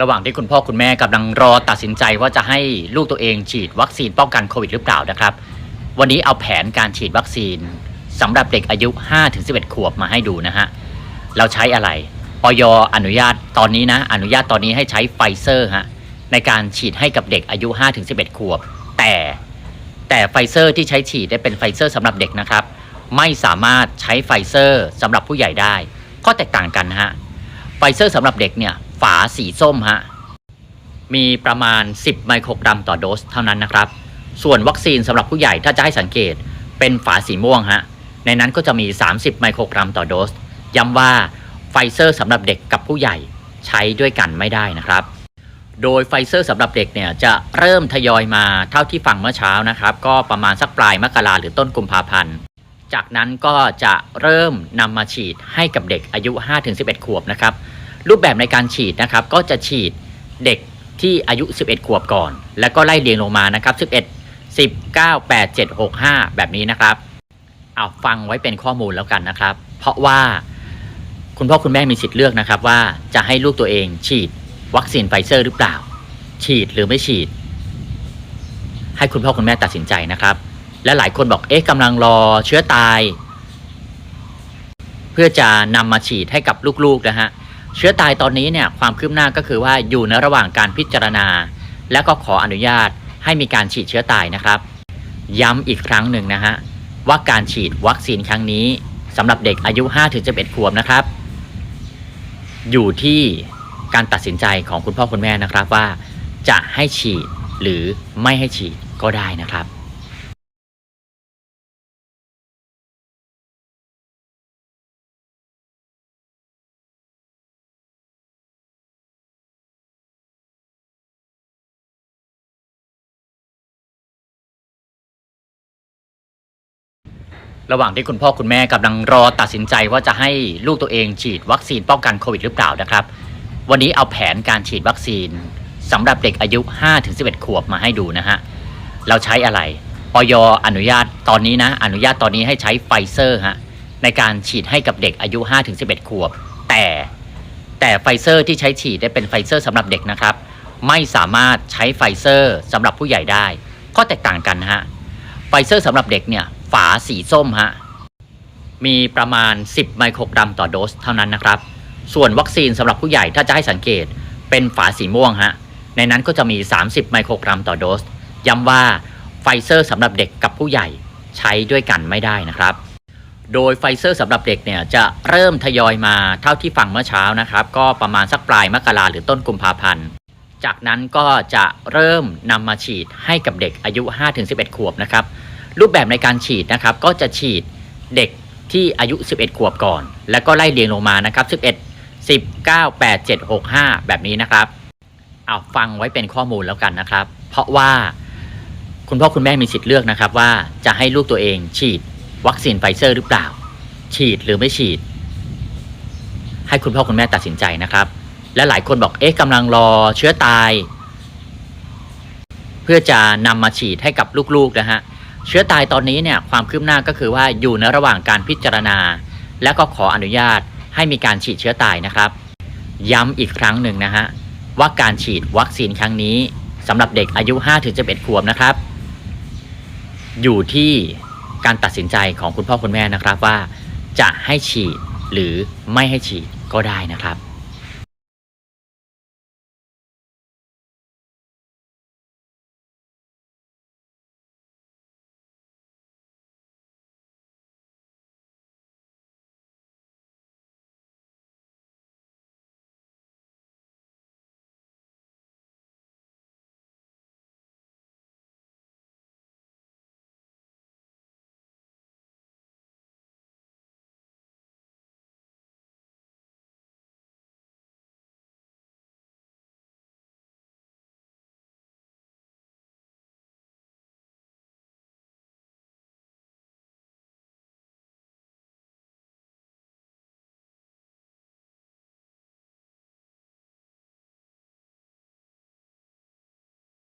ระหว่างที่คุณพ่อคุณแม่กำลังรอตัดสินใจว่าจะให้ลูกตัวเองฉีดวัคซีนป้องกันโควิดหรือเปล่านะครับ วันนี้เอาแผนการฉีดวัคซีนสำหรับเด็กอายุ 5-11 ขวบมาให้ดูนะฮะ เราใช้อะไรปยอนุญาตตอนนี้นะ อนุญาตตอนนี้ให้ใช้ไฟเซอร์ฮะในการฉีดให้กับเด็กอายุ 5-11 ขวบ แต่แต่ไฟเซอร์ที่ใช้ฉีดได้เป็นไฟเซอร์สำหรับเด็กนะครับ ไม่สามารถใช้ไฟเซอร์สำหรับผู้ใหญ่ได้ข้อแตกต่างกันนะฮะไฟเซอร์สำหรับเด็กเนี่ย ฝาสีส้มฮะมีประมาณ 10 ไมโครกรัมต่อโดสเท่านั้นนะครับ ส่วนวัคซีนสำหรับผู้ใหญ่ถ้าจะให้สังเกตเป็นฝาสีม่วงฮะในนั้นก็จะมี 30 ไมโครกรัมต่อโดส ย้ำว่าไฟเซอร์สำหรับเด็กกับผู้ใหญ่ใช้ด้วยกันไม่ได้นะครับ โดยไฟเซอร์สำหรับเด็กเนี่ยจะเริ่มทยอยมาเท่าที่ฟังเมื่อเช้านะครับ ก็ประมาณสักปลายมกราหรือต้นกุมภาพันธ์ จากนั้นก็จะเริ่มนำมาฉีดให้กับเด็กอายุ 5-11 ขวบนะครับ รูปแบบในการฉีดนะครับก็จะฉีดเด็กที่อายุ 11 ขวบก่อน แล้วก็ไล่เรียงลงมานะครับ 11 10 9 8 7 6 5 แบบนี้นะครับ เอาฟังไว้เป็นข้อมูลแล้วกันนะครับ เพราะว่าคุณพ่อคุณแม่มีสิทธิ์เลือกนะครับ ว่าจะให้ลูกตัวเองฉีดวัคซีนไฟเซอร์หรือเปล่า ฉีดหรือไม่ฉีด ให้คุณพ่อคุณแม่ตัดสินใจนะครับ และหลายคนบอกเอ๊ะกำลังรอเชื้อตาย เพื่อจะนำมาฉีดให้กับลูกๆนะฮะ เชื้อตายตอนนี้เนี่ยความคืบหน้าก็คือว่าอยู่ในระหว่างการพิจารณา และก็ขออนุญาตให้มีการฉีดเชื้อตายนะครับ ย้ำอีกครั้งหนึ่งนะฮะว่าการฉีดวัคซีนครั้งนี้สำหรับเด็กอายุ 5-11 ขวบนะครับ อยู่ที่การตัดสินใจของคุณพ่อคุณแม่นะครับว่าจะให้ฉีดหรือไม่ให้ฉีดก็ได้นะครับ ระหว่างที่คุณพ่อคุณแม่กำลังรอตัดสินใจว่าจะให้ลูกตัวเองฉีดวัคซีนป้องกันโควิดหรือเปล่านะครับ วันนี้เอาแผนการฉีดวัคซีนสำหรับเด็กอายุ 5-11 ขวบมาให้ดูนะฮะ เราใช้อะไรปยอนุญาตตอนนี้นะ อนุญาตตอนนี้ให้ใช้ไฟเซอร์ฮะในการฉีดให้กับเด็กอายุ 5-11 ขวบ แต่แต่ไฟเซอร์ที่ใช้ฉีดได้เป็นไฟเซอร์สำหรับเด็กนะครับ ไม่สามารถใช้ไฟเซอร์สำหรับผู้ใหญ่ได้ ข้อแตกต่างกันฮะไฟเซอร์สำหรับเด็กเนี่ย ฝาสีส้มฮะ มีประมาณ 10 ไมโครกรัมต่อโดสเท่านั้นนะครับ ส่วนวัคซีนสำหรับผู้ใหญ่ถ้าจะให้สังเกตเป็นฝาสีม่วงฮะ ในนั้นก็จะมี 30 ไมโครกรัมต่อโดส ย้ำว่าไฟเซอร์สำหรับเด็กกับผู้ใหญ่ใช้ด้วยกันไม่ได้นะครับ โดยไฟเซอร์สำหรับเด็กเนี่ยจะเริ่มทยอยมาเท่าที่ฟังเมื่อเช้านะครับ ก็ประมาณสักปลายมกราหรือต้นกุมภาพันธ์จากนั้นก็จะเริ่มนำมาฉีดให้กับเด็กอายุ 5-11 ขวบนะครับ รูปแบบในการฉีดนะครับก็จะฉีดเด็กที่อายุ 11 ขวบก่อน แล้วก็ไล่เรียงลงมานะครับ 11 10 9 8 7 6 5 แบบนี้นะครับ เอาฟังไว้เป็นข้อมูลแล้วกันนะครับ เพราะว่าคุณพ่อคุณแม่มีสิทธิ์เลือกนะครับ ว่าจะให้ลูกตัวเองฉีดวัคซีนไฟเซอร์หรือเปล่า ฉีดหรือไม่ฉีด ให้คุณพ่อคุณแม่ตัดสินใจนะครับ และหลายคนบอกเอ๊ะกำลังรอเชื้อตาย เพื่อจะนำมาฉีดให้กับลูกๆนะฮะ เชื้อตายตอนนี้เนี่ยความคืบหน้าก็คือว่าอยู่ในระหว่างการพิจารณา และก็ขออนุญาตให้มีการฉีดเชื้อตายนะครับ ย้ำอีกครั้งหนึ่งนะฮะว่าการฉีดวัคซีนครั้งนี้สำหรับเด็กอายุ 5-11 ขวบนะครับ อยู่ที่การตัดสินใจของคุณพ่อคุณแม่นะครับว่าจะให้ฉีดหรือไม่ให้ฉีดก็ได้นะครับ